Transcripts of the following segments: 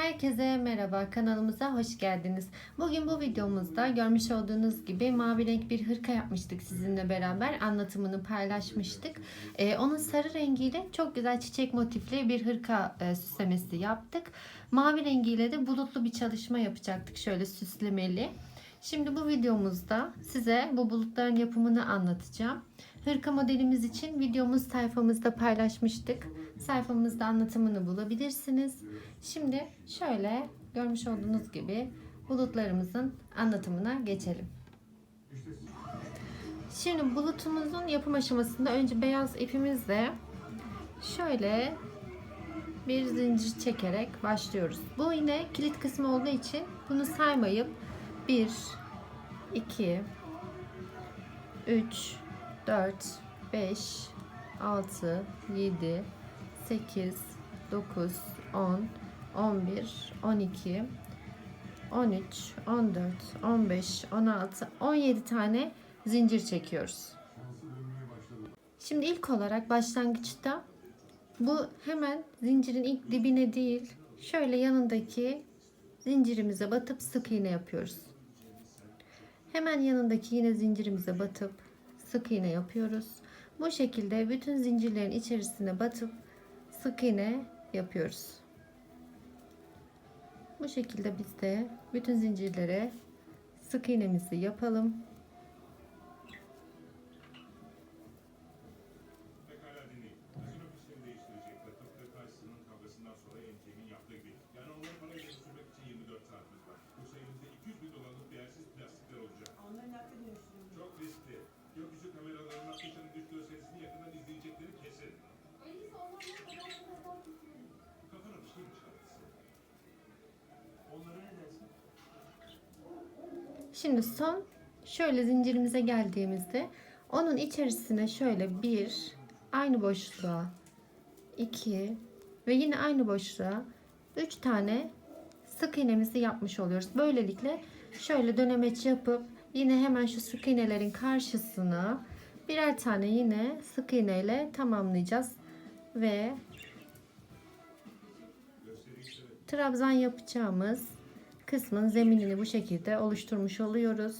Herkese merhaba kanalımıza hoş geldiniz. Bugün bu videomuzda görmüş olduğunuz gibi mavi renk bir hırka yapmıştık sizinle beraber anlatımını paylaşmıştık. Ee, onun sarı rengiyle çok güzel çiçek motifli bir hırka e, süslemesi yaptık. Mavi rengiyle de bulutlu bir çalışma yapacaktık şöyle süslemeli. Şimdi bu videomuzda size bu bulutların yapımını anlatacağım. Hırka modelimiz için videomuz sayfamızda paylaşmıştık. Sayfamızda anlatımını bulabilirsiniz. Şimdi şöyle görmüş olduğunuz gibi bulutlarımızın anlatımına geçelim. Şimdi bulutumuzun yapım aşamasında önce beyaz ipimizle şöyle bir zincir çekerek başlıyoruz. Bu yine kilit kısmı olduğu için bunu saymayıp 1 2 3 4 5 6 7 8 9 10 11 12 13 14 15 16 17 tane zincir çekiyoruz. Şimdi ilk olarak başlangıçta bu hemen zincirin ilk dibine değil şöyle yanındaki zincirimize batıp sık iğne yapıyoruz. Hemen yanındaki yine zincirimize batıp sık iğne yapıyoruz. Bu şekilde bütün zincirlerin içerisine batıp sık iğne yapıyoruz. Bu şekilde biz de bütün zincirlere sık iğnemizi yapalım. Şimdi son şöyle zincirimize geldiğimizde onun içerisine şöyle bir aynı boşluğa iki ve yine aynı boşluğa üç tane sık iğnemizi yapmış oluyoruz. Böylelikle şöyle dönemeç yapıp yine hemen şu sık iğnelerin karşısına birer tane yine sık iğneyle tamamlayacağız ve trabzan yapacağımız kısmın zeminini bu şekilde oluşturmuş oluyoruz.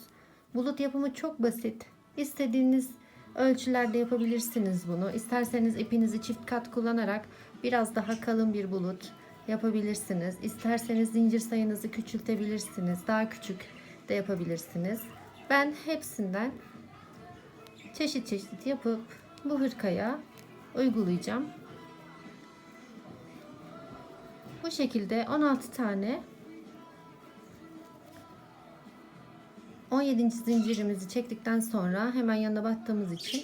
Bulut yapımı çok basit. İstediğiniz ölçülerde yapabilirsiniz bunu. İsterseniz ipinizi çift kat kullanarak biraz daha kalın bir bulut yapabilirsiniz. İsterseniz zincir sayınızı küçültebilirsiniz. Daha küçük de yapabilirsiniz. Ben hepsinden çeşit çeşit yapıp bu hırkaya uygulayacağım. Bu şekilde 16 tane 17. zincirimizi çektikten sonra hemen yanına battığımız için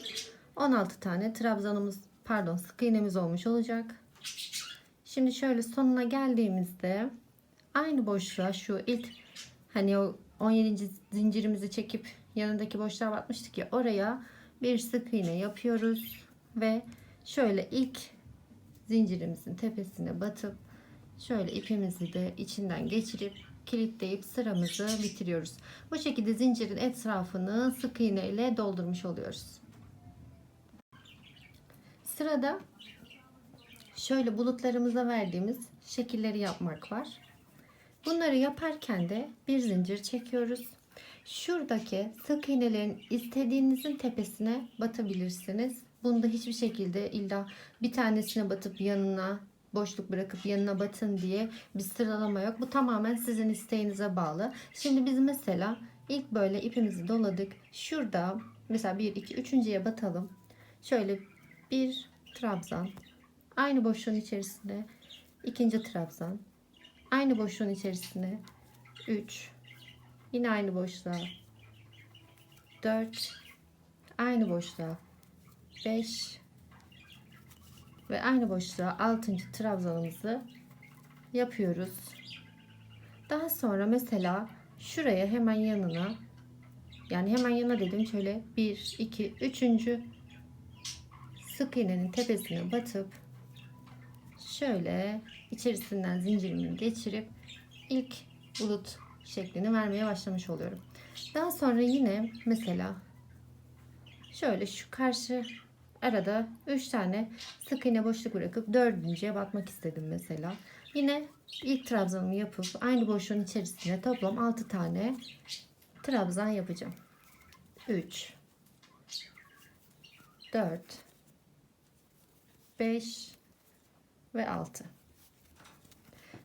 16 tane trabzanımız pardon sık iğnemiz olmuş olacak. Şimdi şöyle sonuna geldiğimizde aynı boşluğa şu ilk hani o 17. zincirimizi çekip yanındaki boşluğa batmıştık ya oraya bir sık iğne yapıyoruz ve şöyle ilk zincirimizin tepesine batıp şöyle ipimizi de içinden geçirip kilitleyip sıramızı bitiriyoruz. Bu şekilde zincirin etrafını sık iğne ile doldurmuş oluyoruz. Sırada şöyle bulutlarımıza verdiğimiz şekilleri yapmak var. Bunları yaparken de bir zincir çekiyoruz. Şuradaki sık iğnelerin istediğinizin tepesine batabilirsiniz. Bunda hiçbir şekilde illa bir tanesine batıp yanına boşluk bırakıp yanına batın diye bir sıralama yok. Bu tamamen sizin isteğinize bağlı. Şimdi biz mesela ilk böyle ipimizi doladık. Şurada mesela 1 2 3.'ye batalım. Şöyle bir trabzan. Aynı boşluğun içerisine ikinci trabzan. Aynı boşluğun içerisine 3 yine aynı boşluğa 4 aynı boşluğa 5 ve aynı boşluğa 6. trabzanımızı yapıyoruz. Daha sonra mesela şuraya hemen yanına yani hemen yanına dedim şöyle 1 2 3. sık iğnenin tepesine batıp şöyle içerisinden zincirimi geçirip ilk bulut şeklini vermeye başlamış oluyorum. Daha sonra yine mesela şöyle şu karşı arada 3 tane sık iğne boşluk bırakıp dördüncüye batmak istedim mesela. Yine ilk trabzanımı yapıp aynı boşluğun içerisine toplam 6 tane trabzan yapacağım. 3 4 5 ve 6.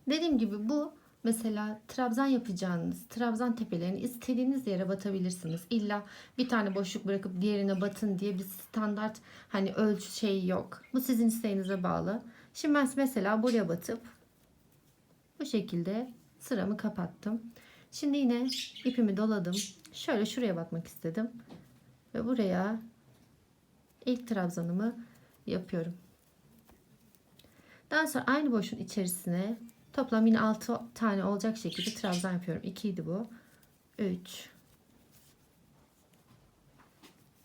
Dediğim gibi bu mesela trabzan yapacağınız trabzan tepelerini istediğiniz yere batabilirsiniz. İlla bir tane boşluk bırakıp diğerine batın diye bir standart hani ölçü şeyi yok. Bu sizin isteğinize bağlı. Şimdi ben mesela buraya batıp bu şekilde sıramı kapattım. Şimdi yine ipimi doladım. Şöyle şuraya batmak istedim. Ve buraya ilk trabzanımı yapıyorum. Daha sonra aynı boşun içerisine toplam yine 6 tane olacak şekilde trabzan yapıyorum. 2 idi bu. 3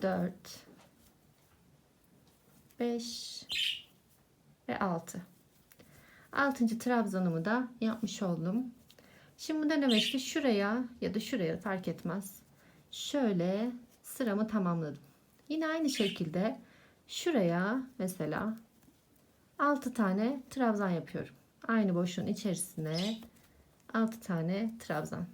4 5 ve 6. 6. trabzanımı da yapmış oldum. Şimdi bu ne demekti? Şuraya ya da şuraya fark etmez. Şöyle sıramı tamamladım. Yine aynı şekilde şuraya mesela 6 tane trabzan yapıyorum. Aynı boşluğun içerisine 6 tane trabzan.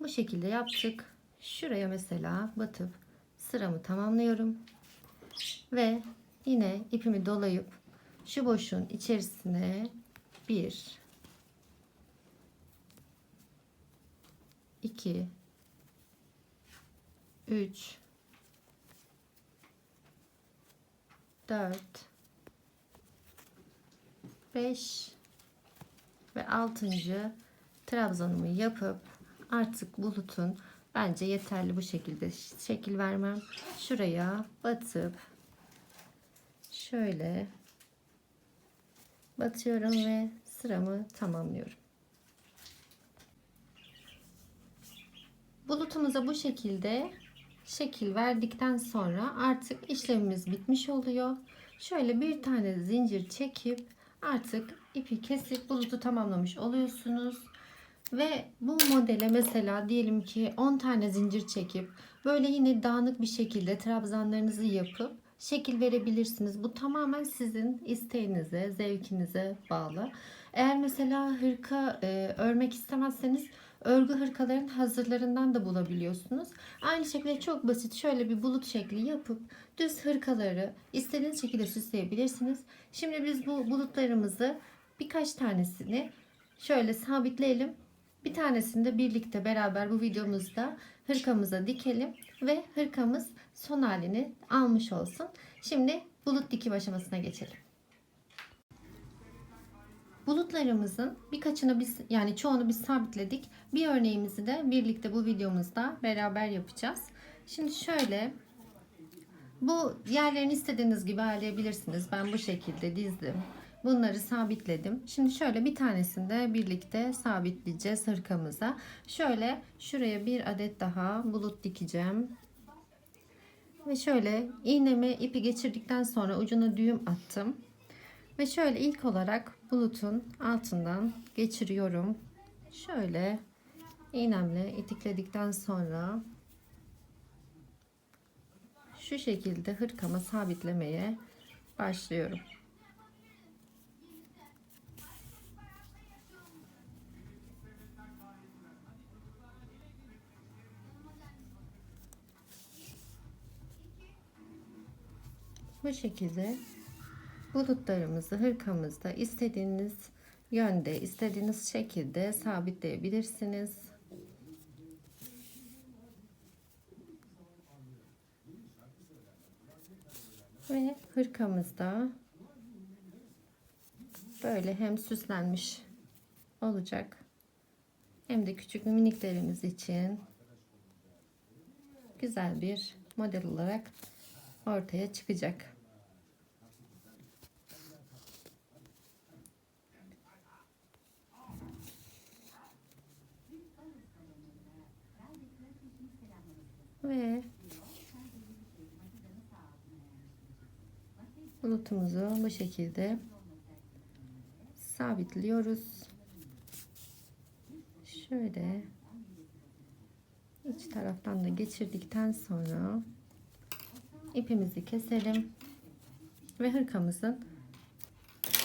Bu şekilde yaptık. Şuraya mesela batıp sıramı tamamlıyorum. Ve yine ipimi dolayıp şu boşluğun içerisine bir 2 3 4 5 ve 6. trabzanımı yapıp artık bulutun bence yeterli bu şekilde şekil vermem. Şuraya batıp şöyle batıyorum ve sıramı tamamlıyorum. Bulutumuza bu şekilde şekil verdikten sonra artık işlemimiz bitmiş oluyor. Şöyle bir tane zincir çekip artık ipi kesip bulutu tamamlamış oluyorsunuz. Ve bu modele mesela diyelim ki 10 tane zincir çekip böyle yine dağınık bir şekilde trabzanlarınızı yapıp şekil verebilirsiniz. Bu tamamen sizin isteğinize, zevkinize bağlı. Eğer mesela hırka e, örmek istemezseniz örgü hırkaların hazırlarından da bulabiliyorsunuz. Aynı şekilde çok basit şöyle bir bulut şekli yapıp düz hırkaları istediğiniz şekilde süsleyebilirsiniz. Şimdi biz bu bulutlarımızı birkaç tanesini şöyle sabitleyelim. Bir tanesini de birlikte beraber bu videomuzda hırkamıza dikelim ve hırkamız son halini almış olsun. Şimdi bulut dikim aşamasına geçelim. Bulutlarımızın birkaçını biz yani çoğunu biz sabitledik. Bir örneğimizi de birlikte bu videomuzda beraber yapacağız. Şimdi şöyle bu yerlerini istediğiniz gibi ayarlayabilirsiniz. Ben bu şekilde dizdim. Bunları sabitledim. Şimdi şöyle bir tanesini de birlikte sabitleyeceğiz hırkamıza. Şöyle şuraya bir adet daha bulut dikeceğim. Ve şöyle iğnemi ipi geçirdikten sonra ucuna düğüm attım. Ve şöyle ilk olarak bulutun altından geçiriyorum. Şöyle iğnemle itikledikten sonra şu şekilde hırkama sabitlemeye başlıyorum. Bu şekilde bulutlarımızı hırkamızda istediğiniz yönde, istediğiniz şekilde sabitleyebilirsiniz. Ve hırkamızda böyle hem süslenmiş olacak hem de küçük miniklerimiz için güzel bir model olarak ortaya çıkacak. Ve bulutumuzu bu şekilde sabitliyoruz. Şöyle iç taraftan da geçirdikten sonra ipimizi keselim ve hırkamızın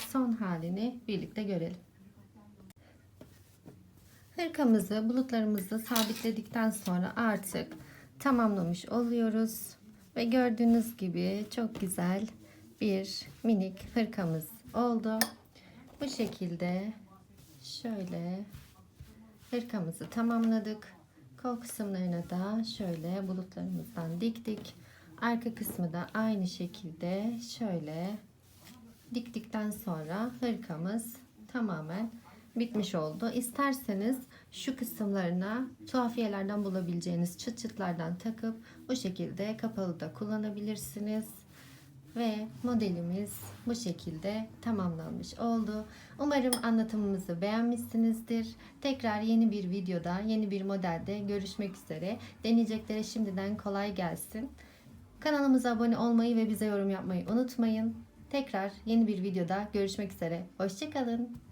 son halini birlikte görelim. Hırkamızı bulutlarımızı sabitledikten sonra artık tamamlamış oluyoruz. Ve gördüğünüz gibi çok güzel bir minik hırkamız oldu. Bu şekilde şöyle hırkamızı tamamladık. Kol kısımlarına da şöyle bulutlarımızdan diktik. Arka kısmı da aynı şekilde şöyle diktikten sonra hırkamız tamamen bitmiş oldu. İsterseniz şu kısımlarına tuhafiyelerden bulabileceğiniz çıt çıtlardan takıp bu şekilde kapalı da kullanabilirsiniz. Ve modelimiz bu şekilde tamamlanmış oldu. Umarım anlatımımızı beğenmişsinizdir. Tekrar yeni bir videoda, yeni bir modelde görüşmek üzere. Deneyeceklere şimdiden kolay gelsin. Kanalımıza abone olmayı ve bize yorum yapmayı unutmayın. Tekrar yeni bir videoda görüşmek üzere. Hoşçakalın.